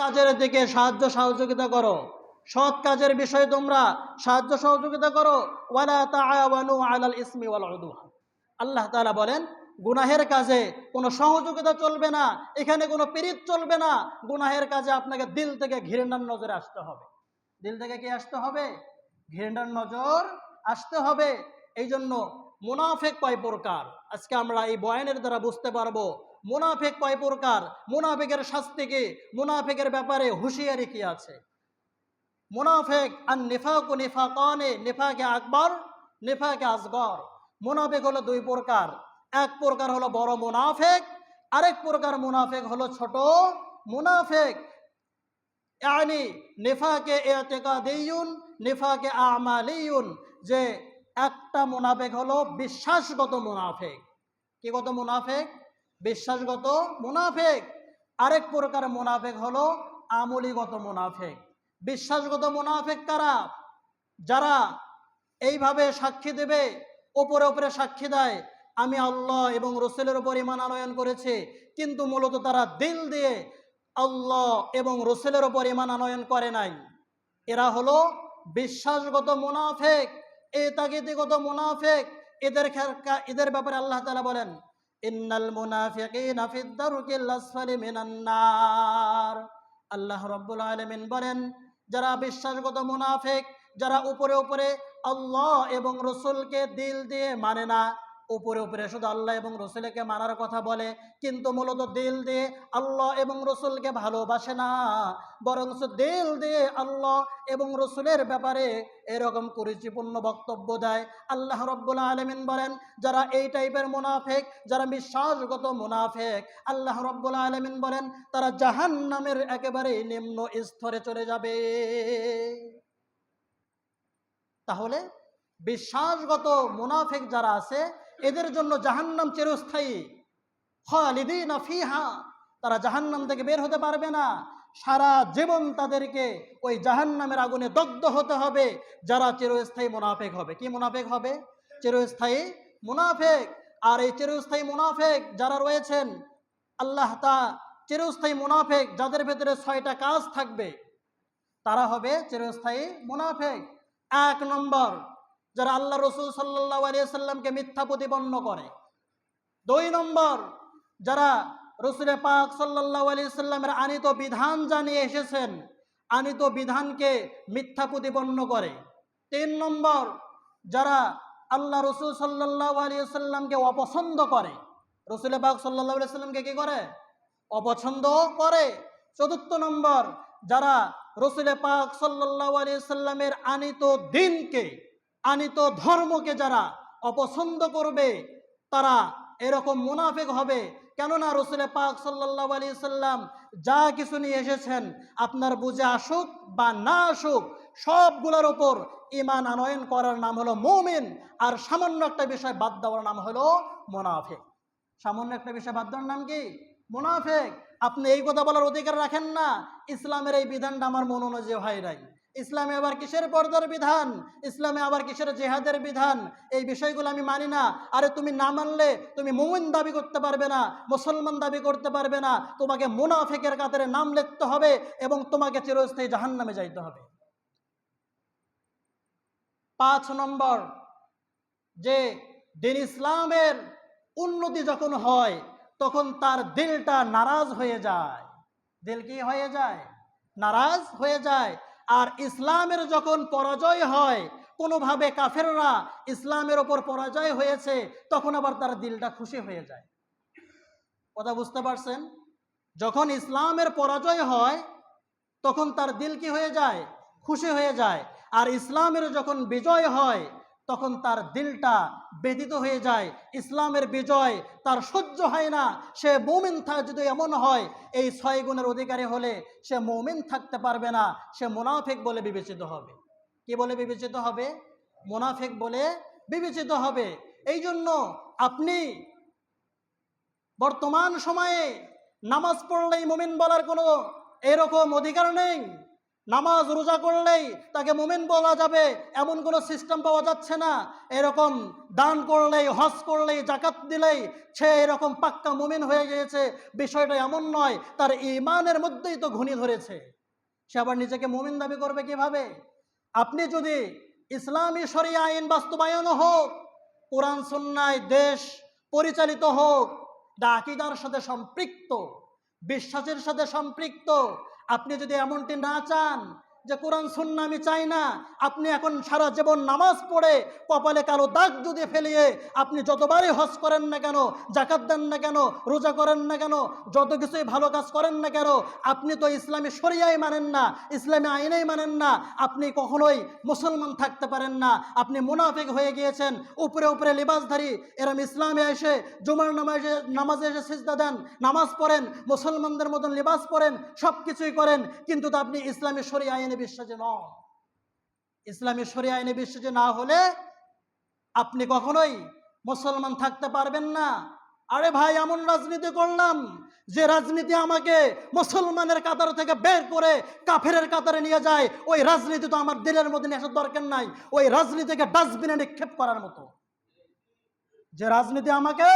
কাজের দিকে সাহায্য সহযোগিতা করো। সৎ কাজের বিষয়ে তোমরা সাহায্য সহযোগিতা করো। আলাল ইসমি আল্লাহ তাআলা বলেন, গুনাহের কাজে কোনো সহযোগিতা চলবে না, এখানে কোনো পীড়িত চলবে না। গুনাহের কাজে আপনাকে দিল থেকে ঘৃণার নজরে আসতে হবে। দিল থেকে কি আসতে হবে? ঘৃণার নজর আসতে হবে। এই জন্য মুনাফেক কয় প্রকার। আজকে আমরা এই বয়ানের দ্বারা বুঝতে পারব মুনাফেক কয় প্রকার? মুনাফেকের শাস্তি কি? মুনাফেকের ব্যাপারে হুঁশিয়ারি কি আছে? মুনাফেক আর নিফাক ও নিফাকানে, নিফাকে আকবর, নিফাকে আসগর। মুনাফেক হলো দুই প্রকার। এক প্রকার হলো বড় মুনাফেক, আরেক প্রকার মুনাফেক হলো ছোট মুনাফেক। ইয়ানি, নিফাকে এতেকাদিয়ুন, নিফাকে আমালিয়ুন, যে একটা মুনাফেক হলো বিশ্বাসগত মুনাফেক। কি গত মুনাফেক? বিশ্বাসগত মুনাফেক। আরেক প্রকার মুনাফেক হলো আমলিগত মুনাফেক। বিশ্বাসগত মুনাফেক কারা? যারা এইভাবে সাক্ষী দেবে, ওপরে ওপরে সাক্ষী দেয়, আমি আল্লাহ এবং রসুলের উপর ইমান আনয়ন করেছে। কিন্তু মূলত তারা দিল দিয়ে আল্লাহ এবং রসুলের ওপর ইমান আনয়ন করে নাই। এরা হলো বিশ্বাসগত মুনাফেক, এ তাগিদিগত মুনাফেক। এদের এদের ব্যাপারে আল্লাহ তালা বলেন ইন্নাল মুনাফিকিনা ফিদ দারকিল আসফালি মিনান নার। আল্লাহ রাব্বুল আলামিন বলেন, যারা বিশ্বাসগত মুনাফিক, যারা উপরে উপরে আল্লাহ এবং রসুলকে দিল দিয়ে মানে না উপরে উপরে শুধু আল্লাহ এবং রসুলকে মানার কথা বলে, কিন্তু মূলত দিল দিয়ে আল্লাহ এবং রসুলকে ভালোবাসে না। বরং দিল দিয়ে আল্লাহ এবং রসুলের ব্যাপারে এরকম কুরুচিপূর্ণ বক্তব্য দেয়। আল্লাহ রব্বুল আলমিন বলেন, যারা এই টাইপের মুনাফেক, যারা বিশ্বাসগত মুনাফেক, আল্লাহ রব্বুল আলমিন বলেন, তারা জাহান নামের একেবারে নিম্ন স্তরে চলে যাবে। তাহলে, বিশ্বাসগত মুনাফেক যারা আছে এদের জন্য জাহান্নাম চিরস্থায়ী। খালিদিন ফিহা, তারা জাহান্নাম থেকে বের হতে পারবে না। সারা জীবন তাদেরকে ওই জাহান্নামের আগুনে দগ্ধ হতে হবে, যারা চিরস্থায়ী মুনাফেক হবে। কি মুনাফেক হবে? চিরস্থায়ী মুনাফেক। আর এই চিরস্থায়ী মুনাফেক যারা রয়েছেন, আল্লাহ তা চিরস্থায়ী মুনাফেক, যাদের ভেতরে ছয়টা কাজ থাকবে, তারা হবে চিরস্থায়ী মুনাফেক। এক নম্বর যারা আল্লাহ রসুল সাল্লাহ আলিয়াল্লামকে মিথ্যা প্রতিপন্ন করে। দুই নম্বর, যারা রসুল পাক সাল্লাহ আলিয়াল্লামের আনিত বিধান জানিয়ে এসেছেন, আনিত বিধানকে মিথ্যা প্রতিপন্ন করে। তিন নম্বর, যারা আল্লাহ রসুল সাল্লাহ আলিয়াল্লামকে অপছন্দ করে। রসুল পাক সাল্লাহ আলিয়াল্লামকে কি করে? অপছন্দ করে। চতুর্থ নম্বর, যারা রসুল পাক সাল্লাহ আলিয়াল্লামের আনিত দিনকে আনিত ধর্মকে যারা অপছন্দ করবে, তারা এরকম মুনাফেক হবে। কেননা রসুল পাক সাল্লাহ আলী সাল্লাম যা কিছু নিয়ে এসেছেন, আপনার বুঝে আসুক বা না আসুক, সবগুলোর ওপর ইমান আনয়ন করার নাম হলো মৌমিন, আর সামান্য একটা বিষয় বাদ দেওয়ার নাম হলো মোনাফেক। সামান্য একটা বিষয় বাদ দেওয়ার নাম কি? মুনাফেক। আপনি এই কথা বলার অধিকার রাখেন না, ইসলামের এই বিধানটা আমার মন অনুযায়ী হয় নাই। ইসলামে আবার কিসের পর্দার বিধান? ইসলামে আবার কিসের জেহাদের বিধান? এই বিষয়গুলো আমি মানি না। আরে তুমি না মানলে তুমি মুমিন দাবি করতে পারবে না, মুসলমান দাবি করতে পারবে না। তোমাকে মুনাফেকের কাতারে নাম লিখতে হবে এবং তোমাকে চিরস্থায়ী জাহান নামে যাইতে হবে। পাঁচ নম্বর, যে দিন ইসলামের উন্নতি যখন হয়, তখন তার দিলটা নারাজ হয়ে যায়। দিল কি হয়ে যায়? নারাজ হয়ে যায়। আর ইসলামের যখন পরাজয় হয়, কোনোভাবে কাফেররা ইসলামের ওপর পরাজয় হয়েছে, তখন আবার তার দিলটা খুশি হয়ে যায়। কথা বুঝতে পারছেন? যখন ইসলামের পরাজয় হয়, তখন তার দিল কি হয়ে যায়? খুশি হয়ে যায়। আর ইসলামের যখন বিজয় হয় তখন তার দিলটা ব্যতীত হয়ে যায়, ইসলামের বিজয় তার সহ্য হয় না, সে মৌমিন থাক যদি এমন হয়, এই ছয় গুণের অধিকারী হলে সে মৌমিন থাকতে পারবে না, সে মোনাফেক বলে বিবেচিত হবে। কি বলে বিবেচিত হবে? মুনাফেক বলে বিবেচিত হবে। এই জন্য আপনি বর্তমান সময়ে নামাজ পড়লেই মুমিন বলার কোনো এরকম অধিকার নেই। নামাজ রোজা করলেই তাকে মোমেন বলা যাবে, এমন কোনো সিস্টেম পাওয়া যাচ্ছে না। এরকম দান করলেই, হজ করলেই জাকাত দিলেই সে এরকম পাক্কা মোমেন হয়ে গিয়েছে। বিষয়টা এমন নয়, তার ইমানের মধ্যেই তো ঘুণি ধরেছে। সে আবার নিজেকে মোমিন দাবি করবে কীভাবে? আপনি যদি ইসলামী শরিয়া আইন বাস্তবায়ন হোক, কোরআন সন্ন্যায় দেশ পরিচালিত হোক, দা আকিদার সাথে সম্পৃক্ত, বিশ্বাসের সাথে সম্পৃক্ত আপনি যদি এমনটি না চান যে কোরআন সুন্না আমি চাই না, আপনি এখন সারা জীবন নামাজ পড়ে কপালে কালো দাগ যদি ফেলিয়ে আপনি যতবারই হজ করেন না কেন জাকাত দেন না কেন, রোজা করেন না কেন, যত কিছুই ভালো কাজ করেন না কেন, আপনি তো ইসলামী শরিয়াই মানেন না, ইসলামী আইনেই মানেন না, আপনি কখনোই মুসলমান থাকতে পারেন না, আপনি মুনাফিক হয়ে গিয়েছেন, উপরে উপরে লিবাসধারী, এরম ইসলামে এসে জুমার নামাজে নামাজে এসে সিজদা দেন, নামাজ পড়েন, মুসলমানদের মতন লিবাস পড়েন সব কিছুই করেন, কিন্তু তো আপনি ইসলামী শরিয়া আইনে বিশ্বাসী নন ইসলামী শরিয়া আইনে বিশ্বাসী না হলে আপনি কখনোই মুসলমান থাকতে পারবেন না। আরে ভাই, এমন রাজনীতি করলাম যে রাজনীতি আমাকে মুসলমানের কাতার থেকে বের করে কাফেরের কাতারে নিয়ে যায়। ওই রাজনীতি তো আমার দিলের মধ্যে নিয়ে আসার দরকার নাই। ওই রাজনীতিকে ডাস্টবিনে নিক্ষেপ করার মতো। যে রাজনীতি আমাকে